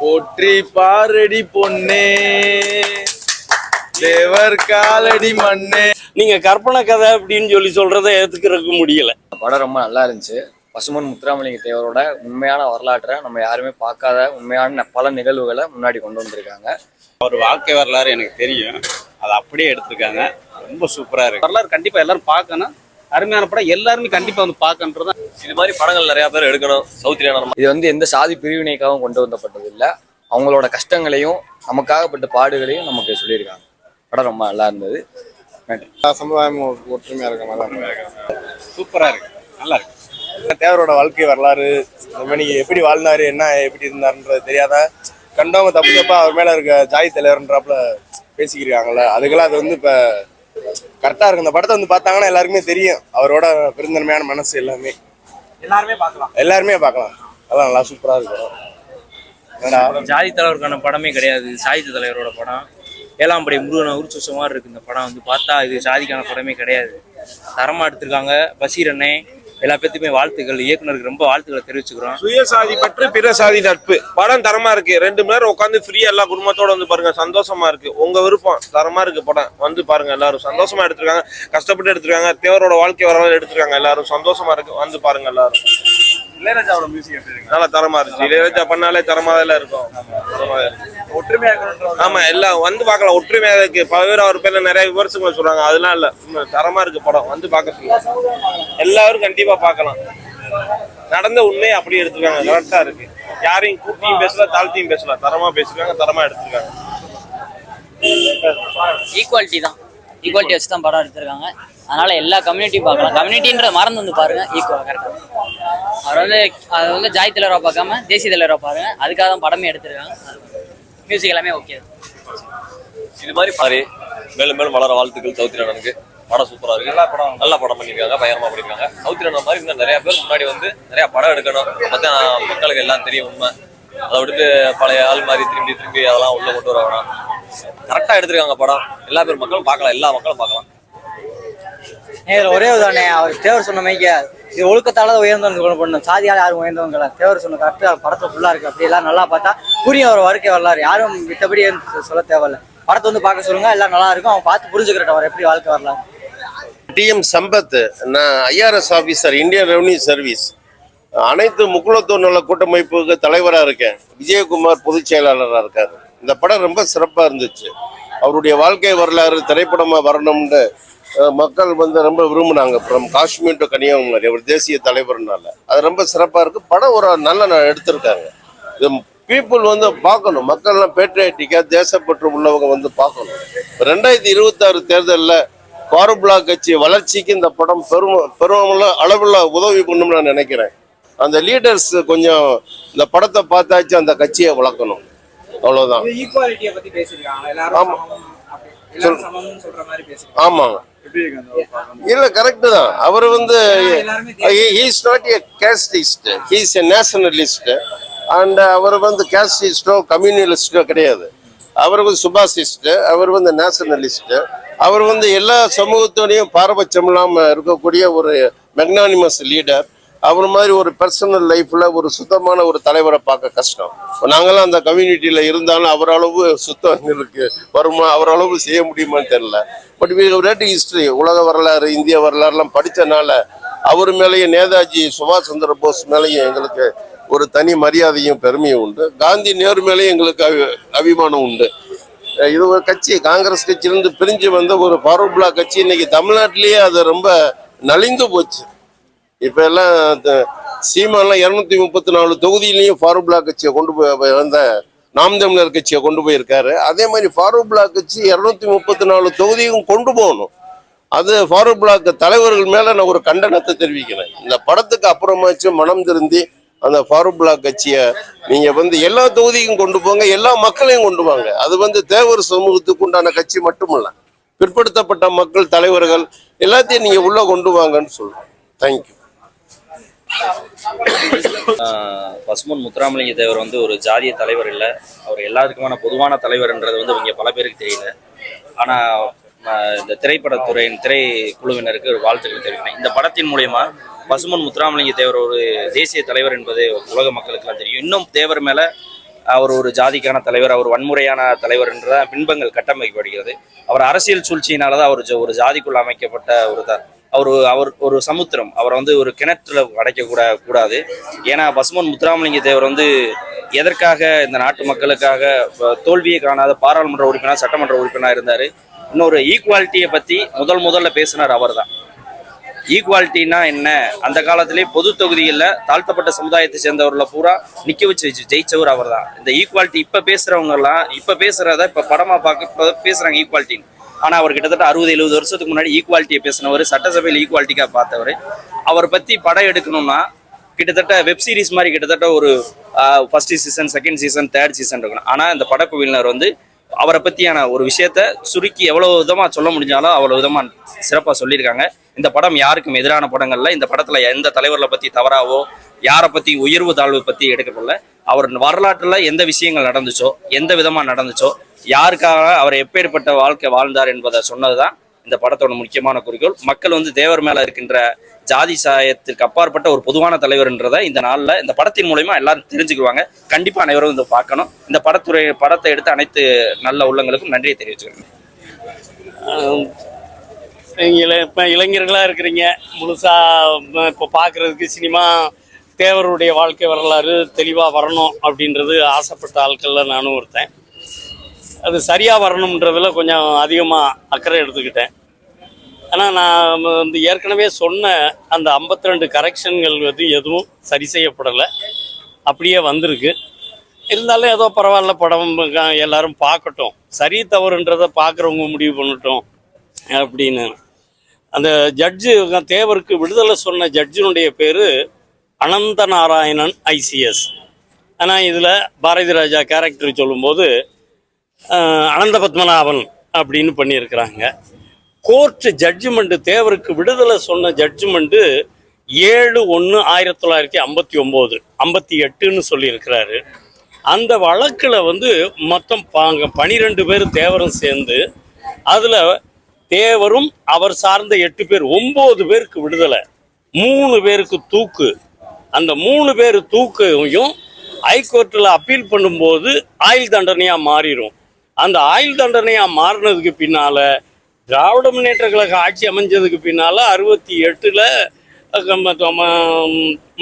போற்றி பாரடி பொன்னே. தேவர் காலடி மண்ணே நீங்க கற்பனை கதை அப்படின்னு சொல்லி சொல்றதை ஏத்துக்கிறதுக்கு முடியல. படம் ரொம்ப நல்லா இருந்துச்சு. பசுமன் முத்துராமலிங்க தேவரோட உண்மையான வரலாற்றை நம்ம யாருமே பார்க்காத உண்மையான பல நிகழ்வுகளை முன்னாடி கொண்டு வந்திருக்காங்க. அவர் வாழ்க்கை வரலாறு எனக்கு தெரியும். அதை அப்படியே எடுத்திருக்காங்க. ரொம்ப சூப்பரா இருக்கு. வரலாறு கண்டிப்பா எல்லாரும் பார்க்கணும். அருமையான படம். எல்லாருமே கண்டிப்பா வந்து பார்க்கன்றது இது மாதிரி படங்கள் நிறைய பேர் எடுக்கணும். சவுத் இந்தியா இது வந்து எந்த சாதி பிரிவினைக்காகவும் கொண்டு வந்தப்பட்டது இல்லை. அவங்களோட கஷ்டங்களையும் நமக்காகப்பட்ட பாடுகளையும் நமக்கு சொல்லியிருக்காங்க. படம் ரொம்ப நல்லா இருந்தது. சமுதாயம் ஒற்றுமையா இருக்க மாதிரி சூப்பரா இருக்கு. நல்லா இருக்கு. தேவரோட வாழ்க்கை வரலாறு மாதிரி எப்படி வாழ்ந்தாரு என்ன எப்படி இருந்தாருன்றது தெரியாத? கண்டவங்க தப்பு தப்பா அவர் மேல இருக்க ஜாதி தலைவர்ன்றாப்புல பேசிக்கிறாங்கல்ல அதுக்கெல்லாம் அது வந்து இப்ப கரெக்டா இருக்கு இந்த படத்தை வந்து பார்த்தாங்கன்னா எல்லாருக்குமே தெரியும். அவரோட பெருந்தன்மையான மனசு எல்லாமே. எல்லாருமே பார்க்கலாம். எல்லாருமே பார்க்கலாம். அதான் நல்லா சூப்பரா இருக்கும். ஜாதி தலைவருக்கான படமே கிடையாது. சாகித்ய தலைவரோட படம். ஏழாம் படை முருகனை உருச்சு மாதிரி இருக்கு இந்த படம். வந்து பார்த்தா இது சாதிக்கான படமே கிடையாது. தரமா எடுத்திருக்காங்க. பசீர் அண்ணே எல்லா பேத்துக்குமே வாழ்த்துக்கள். இயக்குனருக்கு ரொம்ப வாழ்த்துக்களை தெரிவிச்சுக்கிறோம். சுயசாதி பற்று பிற சாதி நட்பு. படம் தரமா இருக்கு. ரெண்டு மணி நேரம் உட்காந்து ஃப்ரீயா எல்லா குடும்பத்தோட வந்து பாருங்க சந்தோஷமா இருக்கு. உங்க விருப்பம் தரமா இருக்கு படம். வந்து பாருங்க எல்லாரும் சந்தோஷமா எடுத்திருக்காங்க. கஷ்டப்பட்டு எடுத்திருக்காங்க. தேவரோட வாழ்க்கை வரலாறு எடுத்திருக்காங்க எல்லாரும் சந்தோஷமா இருக்கு. வந்து பாருங்க எல்லாரும். இளையராஜாவோட மியூசிக் எப்படி நல்லா தரமா இருந்துச்சு. இளையராஜா பண்ணாலே தரமா தான் இருக்கும். ஒற்றுமையா ஆமா எல்லாம் வந்து பார்க்கலாம். ஒற்றுமையா இருக்கு. பல்வேறு அவர் பேர்ல நிறைய விமர்சனங்கள் சொல்றாங்க. அதெல்லாம் இல்ல. தரமா இருக்கு படம். வந்து பார்க்க சொல்லுங்க. எல்லாரும் கண்டிப்பா பார்க்கலாம். நடந்த உண்மையை அப்படியே எடுத்திருக்காங்க. கரெக்டா இருக்கு. யாரையும் கூட்டியும் பேசல தாழ்த்தியும் பேசல. தரமா பேசிருக்காங்க தரமா எடுத்திருக்காங்க. ஈக்குவாலிட்டி தான். ஈக்குவாலிட்டி வச்சு தான் படம் எடுத்திருக்காங்க. அதனால எல்லா கம்யூனிட்டியும் பார்க்கலாம். கம்யூனிட்டின்ற மறந்து வந்து பாருங்க. ஈக்குவல் கரெக்டாக அவர் வந்து அது வந்து ஜாய் தலைவராக பார்க்காம தேசிய தலைவராக பாருங்க. அதுக்காக தான் படமே எடுத்திருக்காங்க. மியூசிக் எல்லாமே ஓகே இது மாதிரி பாரு. மேலும் மேலும் வளர வாழ்த்துக்கள் இந்தியனுக்கு படம் சூப்பரா இருக்கு. நல்ல படம். நல்ல படம் பண்ணிருக்காங்க பயங்கரமா பண்ணிருக்காங்க சவுத் இந்தியன் மாதிரி இன்னும் நிறைய பேர் முன்னாடி வந்து நிறைய படம் எடுக்கணும். அப்பதான் மக்களுக்கு எல்லாம் தெரியும் உண்மை. அதை விட்டுட்டு பழைய ஆள் மாதிரி திரும்பி திரும்பி அதெல்லாம் உள்ள கொண்டு வர வேணாம். கரெக்டா எடுத்திருக்காங்க படம். எல்லா பேர் மக்களும் பார்க்கலாம். எல்லா மக்களும் பார்க்கலாம். ஒரே தானே அவர் தேவர் சொன்ன மாதிரி இது ஒழுக்கத்தால உயர்ந்தவங்க பண்ணணும். சாதியால் யாரும் உயர்ந்தவங்க இல்லை. தேவர் சொன்ன கரெக்டாக படத்தை ஃபுல்லாக இருக்குது அப்படி எல்லாம் நல்லா பார்த்தா புரியும் அவர் வாழ்க்கை வரலாறு. யாரும் மித்தபடி சொல்ல தேவையில்ல. படத்தை வந்து பார்க்க சொல்லுங்க. எல்லாம் நல்லா இருக்கும். அவன் பார்த்து புரிஞ்சுக்கிறேன் அவர் எப்படி வாழ்க்கை வரலாறு. டிஎம் சம்பத் நான் IRS officer Indian revenue service. அனைத்து முக்குளத்தூர் நல கூட்டமைப்புக்கு தலைவராக இருக்கேன். விஜயகுமார் பொதுச் செயலாளராக இருக்கார். இந்த படம் ரொம்ப சிறப்பாக இருந்துச்சு. அவருடைய வாழ்க்கை வரலாறு திரைப்படமாக வரணும்னு மக்கள் வந்து ரொம்ப விரும்பினாங்க. ஃப்ரம் காஷ்மீர் டு கன்னியாகுமரி அவர் தேசிய தலைவர்னால. அது ரொம்ப சிறப்பாக இருக்கு. படம் ஒரு நல்ல எடுத்திருக்காங்க. இது பீப்புள் வந்து பார்க்கணும். மக்கள்லாம் பேட்ரியாட்டிக்காக தேசப்பற்று உள்ளவங்க வந்து பார்க்கணும். ரெண்டாயிரத்தி இருபத்தாறு தேர்தலில் ஃபாரூக் கட்சி வளர்ச்சிக்கு இந்த படம் பெரும் பெரும் அளவில் உதவி பண்ணும்னு நான் நினைக்கிறேன். அந்த லீடர்ஸ் கொஞ்சம் இந்த படத்தை பார்த்தாச்சு அந்த கட்சியை வளர்க்கணும். அவ்வளவுதான். ஈக்குவாலிட்டியை பத்தி பேசியிருக்காங்க. ஆமா. எல்லாரும் சமம்னு சொல்ற மாதிரி பேசியிருக்காங்க. ஆமாங்க. இல்ல கரெக்ட் தான். அவர் வந்து is not a casteist he's a nationalist and அவர் வந்து கேஸ்டிஸ்டோ கம்யூனலிஸ்டோ கிடையாது. அவர் வந்து சுபாசிஸ்ட் அவர் வந்து நேஷனலிஸ்ட் அவர் வந்து எல்லா சமூகத்தோடையும் பாரபட்சம் இல்லாம இருக்கக்கூடிய ஒரு மெக்னானிமஸ் லீடர் அவர் மாதிரி ஒரு பர்சனல் லைஃப்பில் ஒரு சுத்தமான ஒரு தலைவரை பார்க்க கஷ்டம். நாங்களாம் அந்த கம்யூனிட்டியில் இருந்தாலும் அவரளவு சுத்தம் எங்களுக்கு வருமா அவரளவு செய்ய முடியுமான்னு தெரில பட் ரெட் ஹிஸ்ட்ரி உலக வரலாறு இந்திய வரலாறுலாம் படித்தனால அவர் மேலேயும் நேதாஜி சுபாஷ் சந்திர போஸ் மேலேயும் எங்களுக்கு ஒரு தனி மரியாதையும் பெருமையும் உண்டு. காந்தி நேரு மேலேயும் எங்களுக்கு அவி- அபிமானம் உண்டு. இது ஒரு கட்சி காங்கிரஸ் கட்சியிலேருந்து பிரிஞ்சு வந்த ஒரு ஃபாரூக் பிளாக் கட்சி. இன்னைக்கு தமிழ்நாட்டிலேயே அது ரொம்ப நலிந்து போச்சு. இப்ப எல்லாம் சீமான்லாம் இருநூத்தி முப்பத்தி நாலு தொகுதியிலையும் ஃபாரூக் பிளாக் கட்சியை கொண்டு போய் வந்த நாம் தமிழர் கட்சியை கொண்டு போயிருக்காரு. அதே மாதிரி ஃபாரூக் பிளாக் கட்சி இருநூத்தி முப்பத்தி நாலு தொகுதியும் கொண்டு போகணும். அது ஃபாரூக் பிளாக் தலைவர்கள் மேல நான் ஒரு கண்டனத்தை தெரிவிக்கிறேன். இந்த படத்துக்கு அப்புறமாச்சும் மனம் திருந்தி அந்த ஃபாரூக் பிளாக் கட்சியை நீங்க வந்து எல்லா தொகுதிக்கும் கொண்டு போங்க எல்லா மக்களையும் கொண்டு வாங்க. அது வந்து தேவர் சமூகத்துக்கு உண்டான கட்சி மட்டுமல்ல. பிற்படுத்தப்பட்ட மக்கள் தலைவர்கள் எல்லாத்தையும் நீங்க உள்ள கொண்டு வாங்கன்னு சொல்றேன். தேங்க்யூ பசுமன் முத்துராமலிங்க தேவர் வந்து ஒரு ஜாதிய தலைவர் இல்லை. அவர் எல்லாருக்குமான பொதுவான தலைவர்ன்றது வந்து இங்கே பல பேருக்கு தெரியல. ஆனால் இந்த திரைப்படத்துறையின் திரைக்குழுவினருக்கு ஒரு வாழ்த்துக்கள் தெரிவிக்கிறேன். இந்த படத்தின் மூலயமா பசுமன் முத்துராமலிங்க தேவர் ஒரு தேசிய தலைவர் என்பது உலக மக்களுக்கெல்லாம் தெரியும். இன்னும் தேவர் மேலே அவர் ஒரு ஜாதிக்கான தலைவர் அவர் வன்முறையான தலைவர் என்ற பின்பங்கள் கட்டமைக்கப்படுகிறது. அவர் அரசியல் சூழ்ச்சியினால தான் அவர் ஒரு ஜாதிக்குள் அமைக்கப்பட்ட ஒரு அவர் அவர் ஒரு சமுத்திரம். அவரை வந்து ஒரு கிணற்றுல அடைக்க கூட கூடாது. ஏன்னா பசுமன் முத்துராமலிங்க தேவர் வந்து எதற்காக இந்த நாட்டு மக்களுக்காக தோல்வியை காணாத பாராளுமன்ற உறுப்பினர் சட்டமன்ற உறுப்பினர் இருந்தார். இன்னொரு ஈக்குவாலிட்டியை பற்றி முதல் முதல்ல பேசினார் அவர் தான் ஈக்குவாலிட்டினா என்ன? அந்த காலத்திலே பொது தொகுதிகளில் தாழ்த்தப்பட்ட சமுதாயத்தை சேர்ந்தவர்களை பூரா நிக்க வச்சு ஜெ- ஜெயிச்சவர் அவர் தான் இந்த ஈக்குவாலிட்டி இப்போ பேசுகிறவங்கலாம் இப்போ பேசுகிறத இப்போ படமாக பார்க்க பேசுகிறாங்க ஈக்குவாலிட்டின்னு ஆனால் அவர் கிட்டத்தட்ட அறுபது எழுபது வருஷத்துக்கு முன்னாடி ஈக்குவாலிட்டியை பேசினவர் சட்டசபையில் ஈக்குவாலிட்டிக்காக பார்த்தவர். அவரை பற்றி படம் எடுக்கணும்னா கிட்டத்தட்ட வெப் சீரிஸ் மாதிரி கிட்டத்தட்ட ஒரு first season second season third season இருக்கணும். ஆனால் இந்த படக்குழுவினர் வந்து அவரை பற்றியான ஒரு விஷயத்த சுருக்கி எவ்வளோ விதமாக சொல்ல முடிஞ்சாலும் அவ்வளோ விதமாக சிறப்பாக சொல்லியிருக்காங்க. இந்த படம் யாருக்கும் எதிரான படங்கள்ல இந்த படத்தில் எந்த தலைவர்களை பற்றி தவறாவோ யாரை பற்றி உயர்வு தாழ்வு பற்றி எடுக்கப்படல அவர் வரலாற்றில் எந்த விஷயங்கள் நடந்துச்சோ எந்த விதமாக நடந்துச்சோ யாருக்காக அவர் எப்பேற்பட்ட வாழ்க்கை வாழ்ந்தார் என்பதை சொன்னது தான் இந்த படத்தோட முக்கியமான குறிக்கோள் மக்கள் வந்து தேவர் மேல இருக்கின்ற ஜாதி சாயத்திற்கு அப்பாற்பட்ட ஒரு பொதுவான தலைவர்ன்றதை இந்த நாளில் இந்த படத்தின் மூலயமா எல்லாரும் தெரிஞ்சுக்குவாங்க. கண்டிப்பாக அனைவரும் இதை பார்க்கணும். இந்த படத்துறை படத்தை எடுத்து அனைத்து நல்ல உள்ளங்களுக்கும் நன்றியை தெரிவிச்சுக்கிறேன். இள இப்போ இளைஞர்களாக இருக்கிறீங்க. முழுசாக இப்போ பார்க்குறதுக்கு சினிமா தேவருடைய வாழ்க்கை வரலாறு தெளிவாக வரணும் அப்படின்றது ஆசைப்பட்ட ஆட்களில் நானும் ஒருத்தன். அது சரியாக வரணுன்றதில் கொஞ்சம் அதிகமாக அக்கறை எடுத்துக்கிட்டேன். ஆனால் நான் வந்து ஏற்கனவே சொன்ன அந்த 52 ரெண்டு கரெக்ஷன்கள் வந்து எதுவும் சரி செய்யப்படலை. அப்படியே வந்திருக்கு. இருந்தாலும் ஏதோ பரவாயில்ல படம் எல்லாரும் பார்க்கட்டும். சரி தவறுன்றதை பார்க்குறவங்க முடிவு பண்ணட்டும் அப்படின்னு. அந்த ஜட்ஜு தேவருக்கு விடுதலை சொன்ன ஜட்ஜினுடைய பேர் அனந்த நாராயணன் ஐசிஎஸ் ஆனால் இதில் பாரதி ராஜா கேரக்டர் சொல்லும்போது அனந்த பத்மநாபன் அப்படின்னு பண்ணியிருக்கிறாங்க. கோர்ட்டு ஜட்ஜ்மெண்ட்டு தேவருக்கு விடுதலை சொன்ன ஜட்ஜ்மெண்ட்டு ஏழு ஒன்று ஆயிரத்தி தொள்ளாயிரத்தி ஐம்பத்தி ஒம்பது ஐம்பத்தி எட்டுன்னு சொல்லியிருக்கிறாரு. அந்த வழக்கில் வந்து மொத்தம் பாங்க பனிரெண்டு பேர் தேவரும் சேர்ந்து அதில் தேவரும் அவர் சார்ந்த எட்டு பேர் ஒம்பது பேருக்கு விடுதலை மூணு பேருக்கு தூக்கு. அந்த மூணு பேர் தூக்கையும் ஹைகோர்ட்டில் அப்பீல் பண்ணும்போது ஆயுள் தண்டனையாக மாறிடும் அந்த ஆயுள் தண்டனையாக மாறினதுக்கு பின்னால் திராவிட முன்னேற்ற கழக ஆட்சி அமைஞ்சதுக்கு பின்னால் அறுபத்தி எட்டில்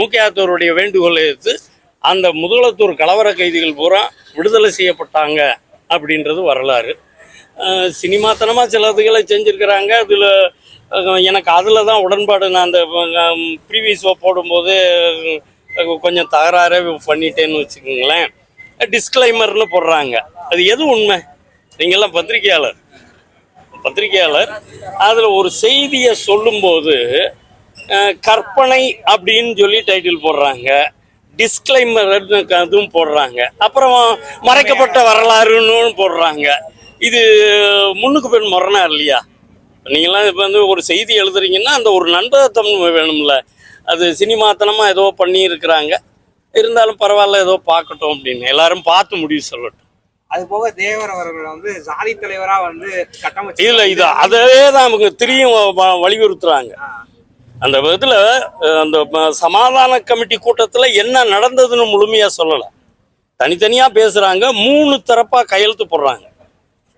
முக்கியத்தோருடைய வேண்டுகோளை எடுத்து அந்த முதலத்தூர் கலவர கைதிகள் பூரா விடுதலை செய்யப்பட்டாங்க அப்படின்றது வரலாறு. சினிமாத்தனமாக சில இதுகளை செஞ்சுருக்கிறாங்க. அதில் எனக்கு அதில் தான் உடன்பாடு. நான் அந்த ப்ரீவியஸ் போடும்போது கொஞ்சம் தகராறே பண்ணிட்டேன்னு வச்சுக்கோங்களேன். டிஸ்கிளைமர்னு போடுறாங்க. அது எது உண்மை? நீங்கள்லாம் பத்திரிகையாளர். பத்திரிகையாளர் அதில் ஒரு செய்தியை சொல்லும்போது கற்பனை அப்படின்னு சொல்லி டைட்டில் போடுறாங்க. டிஸ்கிளைமர் அதுவும் போடுறாங்க. அப்புறம் மறைக்கப்பட்ட வரலாறுன்னு போடுறாங்க. இது முன்னுக்கு பெண் முரணா இல்லையா? நீங்களாம் இப்போ வந்து ஒரு செய்தி எழுதுறீங்கன்னா அந்த ஒரு நண்பகத்தம் வேணும்ல. அது சினிமாத்தனமாக ஏதோ பண்ணியிருக்கிறாங்க. இருந்தாலும் பரவாயில்ல ஏதோ பார்க்கட்டும் அப்படின்னு. எல்லாரும் பார்த்து முடிவு சொல்லட்டும். அது போக தேவர் அவர்கள் வந்து சாதி தலைவரா வந்து கட்டமைச்சு இதுல இது அதே தான் அவங்க திரியும் வலியுறுத்துறாங்க. அந்த விதத்துல அந்த சமாதான கமிட்டி கூட்டத்துல என்ன நடந்ததுன்னு முழுமையா சொல்லல. தனித்தனியா பேசுறாங்க மூணு தரப்பா கையெழுத்து போடுறாங்க.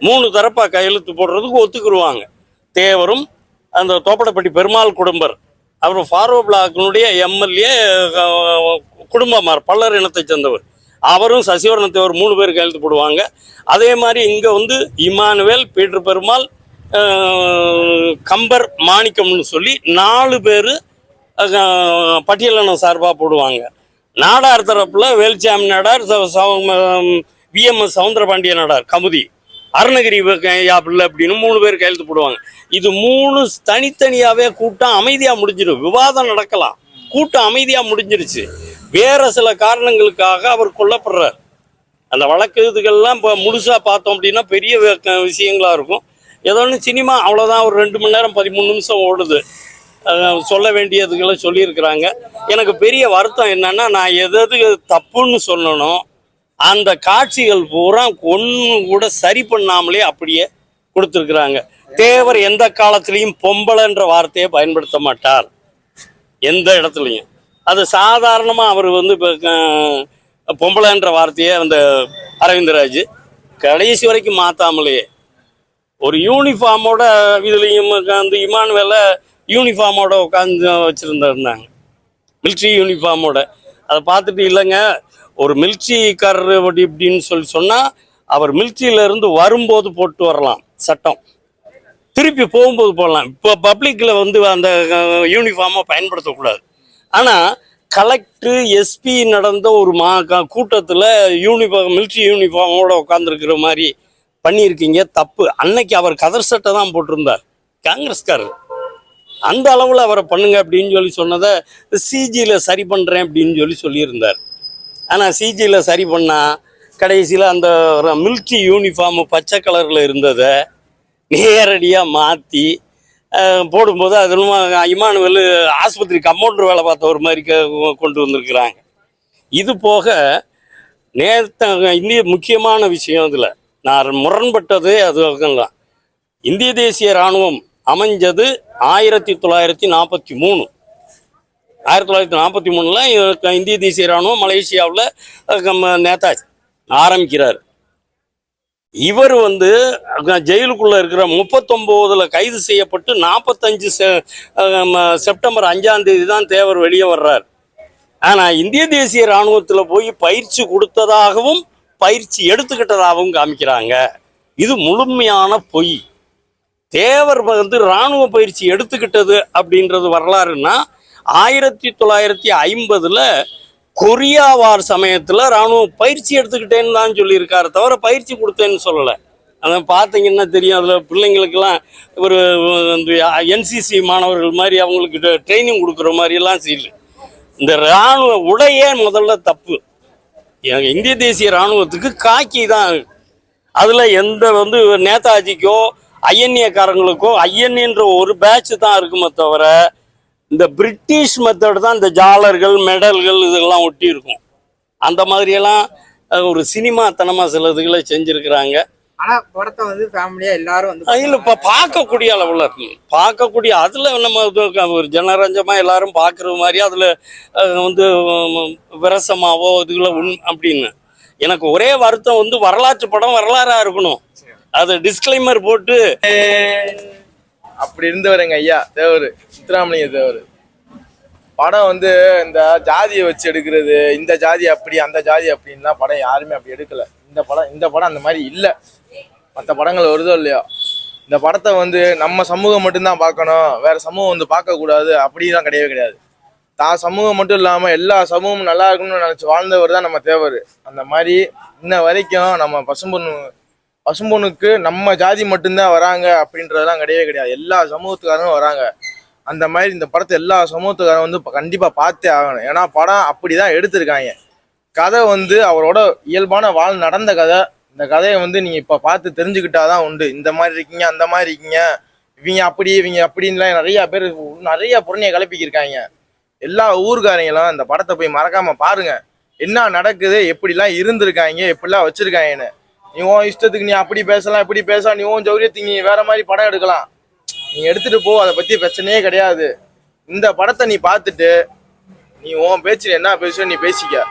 மூணு தரப்பா கையெழுத்து போடுறதுக்கு ஒத்துக்குருவாங்க. தேவரும் அந்த தோப்படப்பட்டி பெருமாள் குடும்பர் அப்புறம் ஃபார்வோ பிளாக்கினுடைய எம்எல்ஏ குடும்பமார் பல்லர் இனத்தை சேர்ந்தவர். அவரும் சசிவரண மூணு பேர் கையெழுத்து போடுவாங்க. அதே மாதிரி இங்கே வந்து இமானுவேல் பீட்டர் பெருமாள் கம்பர் மாணிக்கம்னு சொல்லி நாலு பேர் பட்டியலினம் சார்பாக போடுவாங்க. நாடார் தரப்பில் வேல்சாமி நாடார் விஎம்எஸ் சவுந்தரபாண்டிய நாடார் கமுதி. அருணகிரி யாப்பில் அப்படின்னு மூணு பேர் கையெழுத்து போடுவாங்க. இது மூணு தனித்தனியாவே கூட்டம் அமைதியா முடிஞ்சிடும். விவாதம் நடக்கலாம். கூட்டம் அமைதியா முடிஞ்சிருச்சு. வேற சில காரணங்களுக்காக அவர் கொல்லப்படுறார். அந்த வழக்கு இதுகள்லாம் இப்போ முழுசாக பார்த்தோம் அப்படின்னா பெரிய விஷயங்களாக விஷயங்களா இருக்கும். ஏதோ ஒன்று சினிமா அவ்வளோதான் ஒரு ரெண்டு மணி நேரம் பதிமூணு நிமிஷம் ஓடுது. சொல்ல வேண்டியதுகளை சொல்லியிருக்கிறாங்க. எனக்கு பெரிய வருத்தம் என்னன்னா நான் எது எது தப்புன்னு சொல்லணும். அந்த காட்சிகள் பூரா ஒன்று கூட சரி பண்ணாமலே அப்படியே கொடுத்துருக்குறாங்க. தேவர் எந்த காலத்திலையும் பொம்பளைன்ற வார்த்தையை பயன்படுத்த மாட்டார். எந்த இடத்துலையும். அது சாதாரணமாக அவர் வந்து இப்போ பொம்பளைன்ற வார்த்தையை அந்த அரவிந்தராஜ் கடைசி வரைக்கும் மாற்றாமலேயே ஒரு யூனிஃபார்மோட இதுலேயும் வந்து இமானுவேல யூனிஃபார்மோட உட்காந்து வச்சுருந்துருந்தாங்க மிலிட்ரி யூனிஃபார்மோட. அதை பார்த்துட்டு இல்லைங்க ஒரு மில்ச்சிக்காரர் அப்படி இப்படின்னு சொல்லி சொன்னால் அவர் மில்ச்சியிலேருந்து இருந்து வரும்போது போட்டு வரலாம் சட்டம். திருப்பி போகும்போது போடலாம். இப்போ பப்ளிக்கில் வந்து அந்த யூனிஃபார்மை பயன்படுத்தக்கூடாது. ஆனால் கலெக்டர் எஸ்பி நடந்த ஒரு மா கூட்டத்தில் யூனிஃபார்ம் மிலிட்ரி யூனிஃபார்மோட உட்காந்துருக்கிற மாதிரி பண்ணியிருக்கீங்க. தப்பு. அன்னைக்கு அவர் கதர் சட்டை தான் போட்டிருந்தார். காங்கிரஸ்காரர். அந்த அளவில் அவரை பண்ணுங்க அப்படின்னு சொல்லி சொன்னதை சிஜியில் சரி பண்ணுறேன் அப்படின்னு சொல்லி சொல்லியிருந்தார். ஆனால் சிஜியில் சரி பண்ணால் கடைசியில் அந்த மில்கி யூனிஃபார்மு பச்சை கலரில் இருந்ததை நேரடியாக மாற்றி போடும்போது அது இமானுவல் ஆஸ்பத்திரி கம்பவுண்டர் வேலை பார்த்த ஒரு மாதிரி க- கொண்டு வந்திருக்கிறாங்க. இது போக நேத்த இந்திய முக்கியமான விஷயம் இதில் நான் முரண்பட்டது அது தான் இந்திய தேசிய இராணுவம் அமைஞ்சது ஆயிரத்தி தொள்ளாயிரத்தி நாற்பத்தி மூணு. ஆயிரத்தி தொள்ளாயிரத்தி நாற்பத்தி மூணில் இந்திய தேசிய இராணுவம் மலேசியாவில் நேதாஜ் ஆரம்பிக்கிறார். இவர் வந்து ஜெயிலுக்குள்ளே ஜெயிலுக்குள்ள இருக்கிற முப்பத்தொம்போதில் கைது செய்யப்பட்டு நாற்பத்தஞ்சு செ- செப்டம்பர் அஞ்சாம் தேதி தான் தேவர் வெளியே வர்றார். ஆனால் இந்திய தேசிய இராணுவத்தில் போய் பயிற்சி கொடுத்ததாகவும் பயிற்சி எடுத்துக்கிட்டதாகவும் காமிக்கிறாங்க. இது முழுமையான பொய். தேவர் வந்து இராணுவ பயிற்சி எடுத்துக்கிட்டது அப்படின்றது வரலாறுன்னா ஆயிரத்தி தொள்ளாயிரத்தி ஐம்பதுல கொரியா வார் சமயத்துல ராணுவம் பயிற்சி எடுத்துக்கிட்டேன்னு தான் சொல்லியிருக்காரு தவிர பயிற்சி கொடுத்தேன்னு சொல்லலை. அதை பார்த்தீங்கன்னா தெரியும். அதில் பிள்ளைங்களுக்கெல்லாம் ஒரு என்சிசி மாணவர்கள் மாதிரி அவங்களுக்கு ட்ரைனிங் கொடுக்குற மாதிரியெல்லாம் செய்யல. இந்த இராணுவ உடையே முதல்ல தப்பு. இந்திய தேசிய இராணுவத்துக்கு காக்கி தான். அதில் எந்த வந்து நேதாஜிக்கோ ஐஎன்ஏக்காரங்களுக்கோ ஐஎன்ஏன்ற ஒரு பேட்ச் தான் இருக்குமே தவிர இந்த பிரிட்டிஷ் மெத்தட் தான் இந்த ஜாலர்கள் மெடல்கள் இதெல்லாம் ஒட்டி இருக்கும் அந்த மாதிரியெல்லாம் ஒரு சினிமாத்தனமாக சில இதுகளை செஞ்சுருக்கிறாங்க. ஆனா படத்தை வந்து ஃபேமிலியா எல்லாரும் வந்து இல்லை இப்போ பார்க்கக்கூடிய அளவில் இருக்கு பார்க்கக்கூடிய அதில் நம்ம ஒரு ஜனரஞ்சமாக எல்லாரும் பார்க்குற மாதிரி அதில் வந்து விரசமாவோ இதுகளை உண் அப்படின்னு. எனக்கு ஒரே வருத்தம் வந்து வரலாற்று படம் வரலாறாக இருக்கணும். அதை டிஸ்க்ளைமர் போட்டு அப்படி இருந்தவருங்க ஐயா தேவர். முத்துராமலிங்க தேவர். படம் வந்து இந்த ஜாதியை வச்சு எடுக்கிறது இந்த ஜாதி அப்படி அந்த ஜாதி அப்படின்லாம் படம் யாருமே அப்படி எடுக்கல. இந்த படம் இந்த படம் அந்த மாதிரி இல்லை. மற்ற படங்கள் வருதோ இல்லையோ. இந்த படத்தை வந்து நம்ம சமூகம் மட்டும்தான் பார்க்கணும். வேற சமூகம் வந்து பார்க்கக்கூடாது. அப்படிலாம் கிடையவே கிடையாது. தான் சமூகம் மட்டும் இல்லாமல் எல்லா சமூகமும் நல்லா இருக்கணும்னு நினச்சி வாழ்ந்தவர் தான் நம்ம தேவர். அந்த மாதிரி இன்ன வரைக்கும் நம்ம பசும்பொண்ணு பசும்பொண்ணுக்கு நம்ம ஜாதி மட்டும்தான் வராங்க அப்படின்றதெல்லாம் கிடையவே கிடையாது. எல்லா சமூகத்துக்காரரும் வராங்க. அந்த மாதிரி இந்த படத்தை எல்லா சமூகத்துக்காரரும் வந்து கண்டிப்பாக பார்த்தே ஆகணும். ஏன்னா படம் அப்படி தான் எடுத்திருக்காங்க. கதை வந்து அவரோட இயல்பான வாழ் நடந்த கதை. இந்த கதையை வந்து நீங்கள் இப்போ பார்த்து தெரிஞ்சுக்கிட்டாதான் உண்டு. இந்த மாதிரி இருக்கீங்க அந்த மாதிரி இருக்கீங்க. இவங்க அப்படி இவங்க அப்படின்லாம் நிறையா பேர் நிறைய புறணியை கிளப்பிக்கிருக்காங்க எல்லா ஊர்காரங்களும் இந்த படத்தை போய் மறக்காமல் பாருங்கள் என்ன நடக்குது எப்படிலாம் இருந்திருக்காங்க எப்படிலாம் வச்சுருக்காங்கன்னு. நீ உன் இஷ்டத்துக்கு நீ அப்படி பேசலாம் இப்படி பேசலாம் நீ உன் ஜௌரியத்துக்கு நீ வேற மாதிரி படம் எடுக்கலாம். நீ எடுத்துட்டு போ அதை பத்தி பிரச்சனையே கிடையாது. இந்த படத்தை நீ பார்த்துட்டு நீ உன் பேச்சு என்ன பேசுவ நீ பேசிக்க.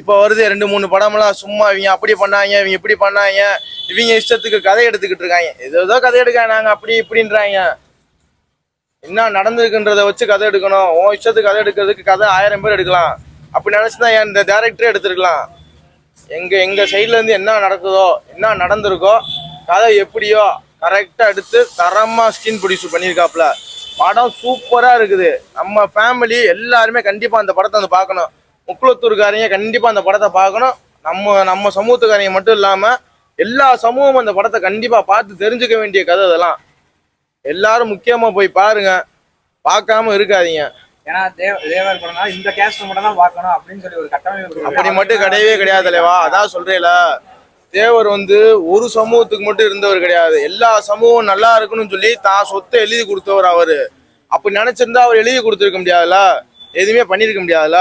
இப்போ வருது ரெண்டு மூணு படமெல்லாம் சும்மா இவங்க அப்படி பண்ணாங்க இவங்க இப்படி பண்ணாங்க இவங்க இஷ்டத்துக்கு கதை எடுத்துக்கிட்டு இருக்காங்க. ஏதோ ஏதோ கதை எடுக்காங்க நாங்கள் அப்படி இப்படின்றாங்க. என்ன நடந்திருக்குன்றத வச்சு கதை எடுக்கணும். உன் இஷ்டத்துக்கு கதை எடுக்கிறதுக்கு கதை ஆயிரம் பேர் எடுக்கலாம். அப்படி நினைச்சுதான் ஏன் இந்த டேரக்டரே எடுத்துருக்கலாம். எங்கள் எங்கள் சைட்லேருந்து என்ன நடக்குதோ என்ன நடந்திருக்கோ கதை எப்படியோ கரெக்டாக எடுத்து தரமாக ஸ்கின் ப்ரொடியூஸ் பண்ணியிருக்காப்புல. படம் சூப்பராக இருக்குது. நம்ம ஃபேமிலி எல்லாருமே கண்டிப்பாக அந்த படத்தை வந்து பார்க்கணும். முக்குளத்தூர்காரங்க கண்டிப்பாக அந்த படத்தை பார்க்கணும். நம்ம நம்ம சமூகத்துக்காரங்க மட்டும் இல்லாமல் எல்லா சமூகமும் அந்த படத்தை கண்டிப்பாக பார்த்து தெரிஞ்சுக்க வேண்டிய கதை இதெல்லாம். எல்லாரும் முக்கியமாக போய் பாருங்க. பார்க்காம இருக்காதீங்க. ஏன்னா தேவ தேவர் படம்னா இந்த கேஸ்ட் மட்டும் தான் பார்க்கணும் அப்படின்னு சொல்லி ஒரு கட்டமைப்பு அப்படி மட்டும் கிடையவே கிடையாது அதான் சொல்றேல. தேவர் வந்து ஒரு சமூகத்துக்கு மட்டும் இருந்தவர் கிடையாது. எல்லா சமூகம் நல்லா இருக்கணும்னு சொல்லி தான் சொத்தை எழுதி கொடுத்தவர் அவரு. அப்படி நினைச்சிருந்தா அவர் எழுதி கொடுத்துருக்க முடியாதுல்ல எதுவுமே பண்ணிருக்க முடியாதுல்ல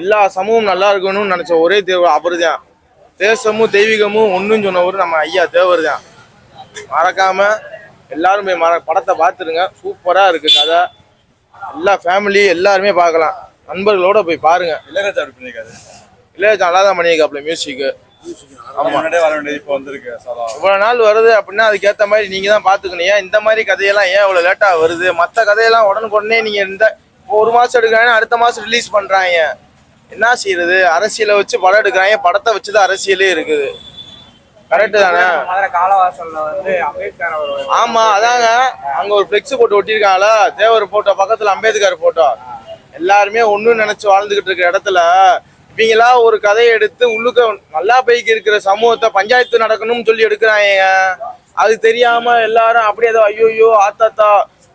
எல்லா சமூகம் நல்லா இருக்கணும்னு நினைச்ச ஒரே தேவர் அவர் தான் தேசமும் தெய்வீகமும் ஒன்றுன்னு சொன்னவர் நம்ம ஐயா தேவர் தான். மறக்காம எல்லாரும் போய் மற படத்தை பார்த்துருங்க. சூப்பரா இருக்கு கதை. எல்லா ஃபேமிலி எல்லாருமே பார்க்கலாம். நண்பர்களோட போய் பாருங்க. இளையராஜா அப்படி பண்ணியிருக்காரு இளையராஜா நல்லா தான் பண்ணியிருக்காப்ல மியூசிக்கு முன்னாடியே வர வேண்டியது இப்போ வந்திருக்கு இவ்வளவு நாள் வருது அப்படின்னா அதுக்கேத்த மாதிரி நீங்க தான் பாத்துக்கணும் ஏன் இந்த மாதிரி கதையெல்லாம் ஏன் இவ்வளவு லேட்டா வருது? மத்த கதையெல்லாம் உடனுக்குடனே நீங்க இந்த ஒரு மாசம் எடுக்கிறாங்க அடுத்த மாசம் ரிலீஸ் பண்றாங்க. என்ன செய்யறது? அரசியலை வச்சு படம் எடுக்கிறாங்க படத்தை வச்சுதான் அரசியலே இருக்குது. கரெக்ட் தானே? மதுரை காலவாசல்ல வந்து அம்பேத்கர் அவர் ஆமா அதாங்க. அங்க ஒரு ஃபிளெக்ஸ் போட்டு ஒட்டியிருக்காங்களா தேவர் போட்டோ பக்கத்துல அம்பேத்கர் போட்டோ எல்லாருமே ஒண்ணு நினைச்சு வாழ்ந்துகிட்டு இருக்கிற இடத்துல இவங்களா ஒரு கதையை எடுத்து உள்ளுக்க நல்லா போய்க்கு இருக்கிற சமூகத்தை பஞ்சாயத்து நடக்கணும்னு சொல்லி எடுக்கிறாங்க. அது தெரியாம எல்லாரும் அப்படியே ஏதோ ஐயோ ஐயோ ஆத்தாத்தா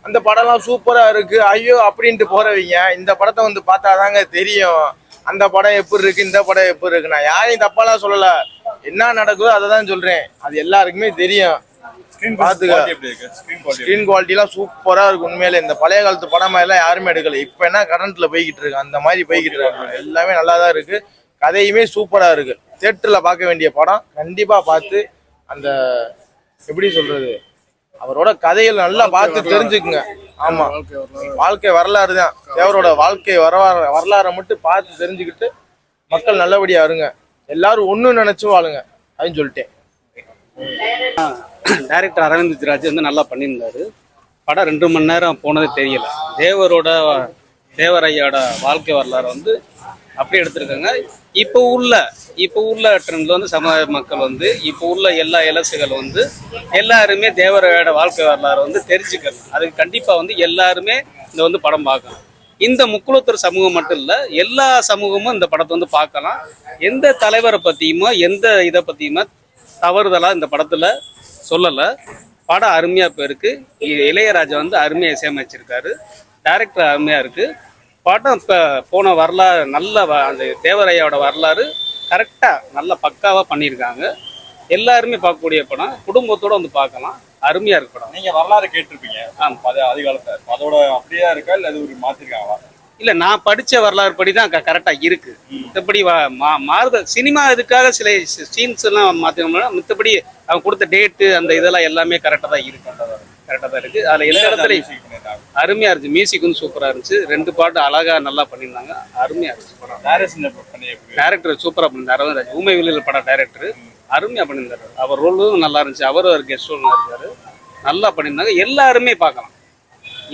அந்த படம்லாம் சூப்பரா இருக்கு. ஐயோ அப்படின்ட்டு போறவங்க இந்த படத்தை வந்து பார்த்தாதாங்க தெரியும். அந்த படம் எப்படி இருக்கு இந்த படம் எப்படி இருக்கு. நான் யாரையும் தப்பாலாம் சொல்லல. என்ன நடக்குதோ அதை தான் சொல்றேன். அது எல்லாருக்குமே தெரியும். ஸ்கிரீன் குவாலிட்டிலாம் சூப்பரா இருக்கு? உண்மையிலே. இந்த பழைய காலத்து படம் எல்லாம் யாருமே எடுக்கல. இப்ப என்ன கரண்ட்ல போய்கிட்டு இருக்கு. அந்த மாதிரி போய்கிட்டு இருக்கு. எல்லாமே நல்லா தான் இருக்கு. கதையுமே சூப்பரா இருக்கு. தேட்டர்ல பார்க்க வேண்டிய படம் கண்டிப்பா பார்த்து அந்த எப்படி சொல்றது? அவரோட கதைகள் நல்லா பார்த்து தெரிஞ்சுக்குங்க. ஆமா. வாழ்க்கை வரலாறு. தான் தேவரோட வாழ்க்கை வரலாறு வரலாறை மட்டும் பார்த்து தெரிஞ்சுக்கிட்டு மக்கள் நல்லபடியா இருங்க எல்லாரும் ஒன்று நினச்சும் வாழுங்க அப்படின்னு சொல்லிட்டேன். டைரக்டர் அரவிந்த் ஜிராஜ் வந்து நல்லா பண்ணியிருந்தாரு. படம் ரெண்டு மணி நேரம் போனதே தெரியல. தேவரோட தேவரையோட வாழ்க்கை வரலாறு வந்து அப்படியே எடுத்திருக்காங்க. இப்போ உள்ள இப்போ உள்ள ட்ரெண்டில் வந்து சமுதாய மக்கள் வந்து இப்போ உள்ள எல்லா இலசுகள் வந்து எல்லாருமே தேவரையோட வாழ்க்கை வரலாறு வந்து தெரிஞ்சுக்கணும். அதுக்கு கண்டிப்பாக வந்து எல்லாருமே இந்த வந்து படம் பார்க்கணும். இந்த முக்குளத்தூர் சமூகம் மட்டும் இல்லை எல்லா சமூகமும் இந்த படத்தை வந்து பார்க்கலாம். எந்த தலைவரை பற்றியுமோ எந்த இதை பற்றியுமோ தவறுதலாக இந்த படத்தில் சொல்லலை. படம் அருமையாக போயிருக்கு. இ- இளையராஜா வந்து அருமையாக இசையமைச்சிருக்காரு. டேரக்டர் அருமையாக இருக்குது படம் இப்போ போன வரலாறு நல்ல வ- அந்த தேவரையாவோட வரலாறு கரெக்டாக நல்ல பக்காவாக பண்ணியிருக்காங்க. எல்லாருமே பார்க்கக்கூடிய படம். குடும்பத்தோடு வந்து பார்க்கலாம். அருமையாக இருக்கு படம். நீங்க வரலாறு கேட்டிருப்பீங்க. அது அதிகாலத்தை அதோட அப்படியே இருக்கா இல்ல அது ஒரு மாத்திருக்காங்களா இல்லை நான் படித்த வரலாறு படி தான் கரெக்டாக இருக்கு. மித்தபடி மாறுதல் சினிமா இதுக்காக சில சீன்ஸ் எல்லாம் மாற்றினோம்னா மித்தபடி அவங்க கொடுத்த டேட்டு அந்த இதெல்லாம் எல்லாமே கரெக்டாக தான் இருக்கு. கரெக்டாக தான் இருக்கு. அதில் எந்த இடத்துல அருமையாக இருந்துச்சு. மியூசிக் வந்து சூப்பராக இருந்துச்சு. ரெண்டு பாட்டு அழகா நல்லா பண்ணியிருந்தாங்க. அருமையாக இருந்துச்சு படம். டேரக்டர் சூப்பராக பண்ணியிருந்தார். ஊமை வெளியில் படம் டைரக்டர் அருமையாக பண்ணியிருந்தாரு. அவர் ரோலும் நல்லா இருந்துச்சு. அவரும் ஒரு கெஸ்ட் ரோல் இருக்காரு நல்லா பண்ணியிருந்தாங்க. எல்லாருமே பார்க்கலாம்.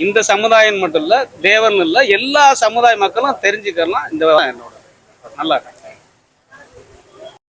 இந்த சமுதாயம் மட்டும் இல்லை தேவன் இல்லை எல்லா சமுதாய மக்களும் தெரிஞ்சுக்கலாம். இந்த என்னோட. நல்லா இருக்கு